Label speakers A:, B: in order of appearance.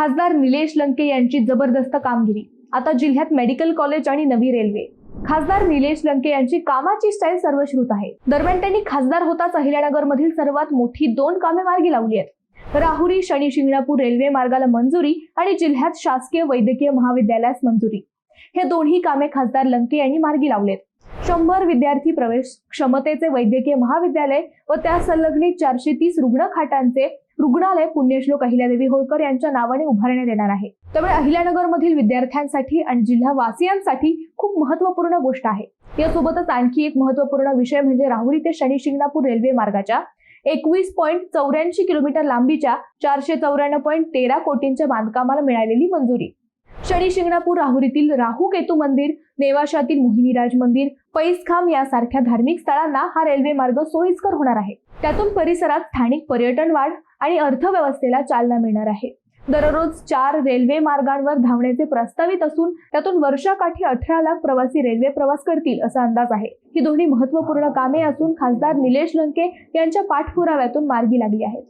A: खासदार निलेश लंके यांची जबरदस्त कामगिरी. आता जिल्ह्यात मेडिकल कॉलेज आणि नवी रेल्वे. खासदार निलेश लंके यांची कामाची स्टाईल सर्वश्रुत आहे. दरम्यान त्यांनी खासदार होताच अहिल्यानगर मधील सर्वात मोठी दोन कामे मार्गी लावली आहेत. राहुरी शनी शिंगणापूर रेल्वे मार्गाला मंजुरी आणि जिल्ह्यात शासकीय वैद्यकीय महाविद्यालयास मंजुरी. हे दोन्ही कामे खासदार लंके यांनी मार्गी लावलेत. शंभर विद्यार्थी प्रवेश क्षमतेचे वैद्यकीय महाविद्यालय व त्या संलग्नित चारशे तीस रुग्ण खाटांचे रुग्णालय पुण्यश्लोक अहिल्यादेवी होळकर यांच्या नावाने उभारण्यात येणार आहे. त्यामुळे अहिल्यानगर मधील विद्यार्थ्यांसाठी आणि जिल्हा वासियांसाठी खूप महत्त्वपूर्ण गोष्ट आहे. यासोबतच आणखी एक महत्त्वपूर्ण विषय म्हणजे राहुरी ते शनी शिंगणापूर रेल्वे मार्गाच्या एकवीस पॉईंट चौऱ्याऐंशी किलोमीटर लांबीच्या चारशे चौऱ्याण्णव पॉईंट तेरा कोटींच्या बांधकामाला मिळालेली मंजुरी. शनी शिंगणापूर राहुरीतील राहू केतू मंदिर नेवाशातील मोहिनीराज मंदिर पैसखांब यासारख्या धार्मिक स्थळांना हा रेल्वे मार्ग सोयीस्कर होणार आहे. त्यातून परिसरात स्थानिक पर्यटन वाढ आणि अर्थव्यवस्थेला चालना मिळणार आहे. दररोज चार रेल्वे मार्गांवर धावण्याचे प्रस्तावित असून त्यातून वर्षाकाठी अठरा लाख प्रवासी रेल्वे प्रवास करतील असा अंदाज आहे. ही दोन्ही महत्त्वपूर्ण कामे असून खासदार निलेश लंके यांच्या पाठपुराव्यातून मार्गी लागली आहेत.